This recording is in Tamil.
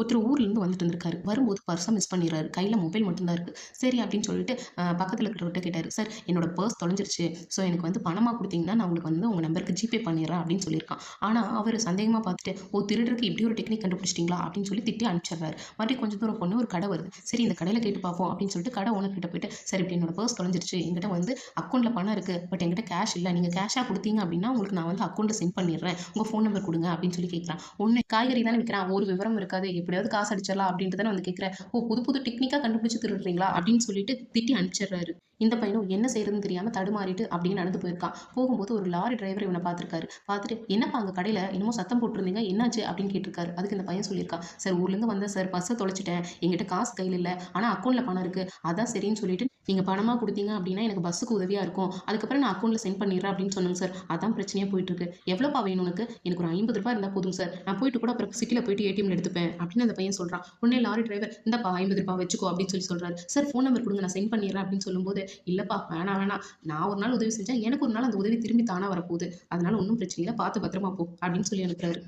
ஒருத்தர் ஊர்லேருந்து வந்துட்டு இருந்திருக்காரு. வரும்போது பர்ஸை மிஸ் பண்ணிடுறாரு. கையில் மொபைல் மட்டும்தான் இருக்குது சரி அப்படின்னு சொல்லிட்டு பக்கத்தில் இருக்கிறவர்கிட்ட கேட்டார். சார் என்னோட பர்ஸ் தொலைஞ்சிருச்சு. ஸோ எனக்கு வந்து பணமாக கொடுத்தீங்கன்னா நான் உங்களுக்கு வந்து உங்கள் நம்பருக்கு ஜிபே பண்ணிடுறேன் அப்படின்னு சொல்லியிருக்கான். ஆனால் அவர் சந்தேகமாக பார்த்துட்டு ஓ திருடருக்கு இப்படி ஒரு டெக்னிக் கண்டுபிடிச்சிட்டிங்களா? அப்படின்னு சொல்லி திட்டி அனுப்பிச்சிடுறாரு. மறுபடியும் கொஞ்சம் தூரம் பொண்ணு ஒரு கடை வருது. சரி இந்த கடையில் கேட்டு பார்ப்போம் அப்படின்னு சொல்லிட்டு கடை ஓனர் கிட்ட போயிட்டு சரி இப்படி என்னோட பர்ஸ் தொலைஞ்சிருச்சு. என்கிட்ட வந்து அக்கௌண்ட்டில் பணம் இருக்குது பட் என்கிட்ட கேஷ் இல்லை. நீங்கள் கேஷாக கொடுத்தீங்க அப்படின்னா உங்களுக்கு நான் வந்து அக்கௌண்ட்டில் சென்ட் பண்ணிடுறேன். உங்கள் ஃபோன் நம்பர் கொடுங்க அப்படின்னு சொல்லி கேட்குறான் ஒன்று காய்கறி தானே விற்கிறான் ஒரு விவரம் இருக்காது. எப்படியாவது காசு அடிச்சிடலாம் அப்படின்றத நான் வந்து கேட்குறேன் ஓ புது புது டெக்னிக்காக கண்டுபிடிச்சி திருடுறீங்களா? அப்படின்னு சொல்லிட்டு திட்டி அனுப்பிச்சிடுறாரு. இந்த பையனும் என்ன செய்யறதுன்னு தெரியாமல் தடுமாறிட்டு அப்படியே நடந்து போயிருக்கான். போகும்போது ஒரு லாரி டிரைவர் இவனை பார்த்துருக்காரு. பார்த்துட்டு என்னப்பா அங்கே கடையில் என்னமோ சத்தம் போட்டிருந்தீங்க? என்னாச்சு? அப்படின்னு கேட்டிருக்காரு. அதுக்கு இந்த பையன் சொல்லியிருக்கான். சார் ஊர்லேருந்து வந்தேன் சார். பஸ்ஸை தொலைச்சிட்டேன். எங்கிட்ட காசு கையில் இல்லை. ஆனால் அக்கௌண்ட்டில் பணம் இருக்குது அதான் சரின்னு சொல்லிட்டு நீங்கள் பணமாக கொடுத்தீங்க அப்படின்னா எனக்கு பஸ்ஸுக்கு உதவியாக இருக்கும். அதுக்கப்புறம் நான் அக்கௌண்ட்டில் சென்ட் பண்ணிடுறேன் அப்படின்னு சொன்னேங்க சார். அதான் பிரச்சனையாக போயிட்டு இருக்கு எவ்வளோப்பா வேணும் உனக்கு? எனக்கு ஒரு ஐம்பது ரூபாய் இருந்தால் போதும் சார். நான் போயிட்டு கூட அப்புறம் சிட்டியில் போயிட்டு ஏடிஎம்ல எடுத்துப்பேன் அப்படின்னு அந்த பையன் சொல்கிறான் உடனே லாரி டிரைவர் இந்தப்பா ஐம்பது ரூபாய் வச்சுக்கோ அப்படின்னு சொல்லி சொல்கிறாரு சார் ஃபோன் நம்பர் கொடுங்க. நான் சென்ட் பண்ணிடுறேன் அப்படின்னு சொல்லும்போது இல்லைப்பா வேணாம் வேணாம். நான் ஒரு நாள் உதவி செஞ்சேன் எனக்கு ஒரு நாள் அந்த உதவி திரும்பி தானாக வரப்போகுது. அதனால ஒன்றும் பிரச்சனை இல்லை பார்த்து பத்திரமா போ அப்படின்னு சொல்லி அனுப்புறாரு.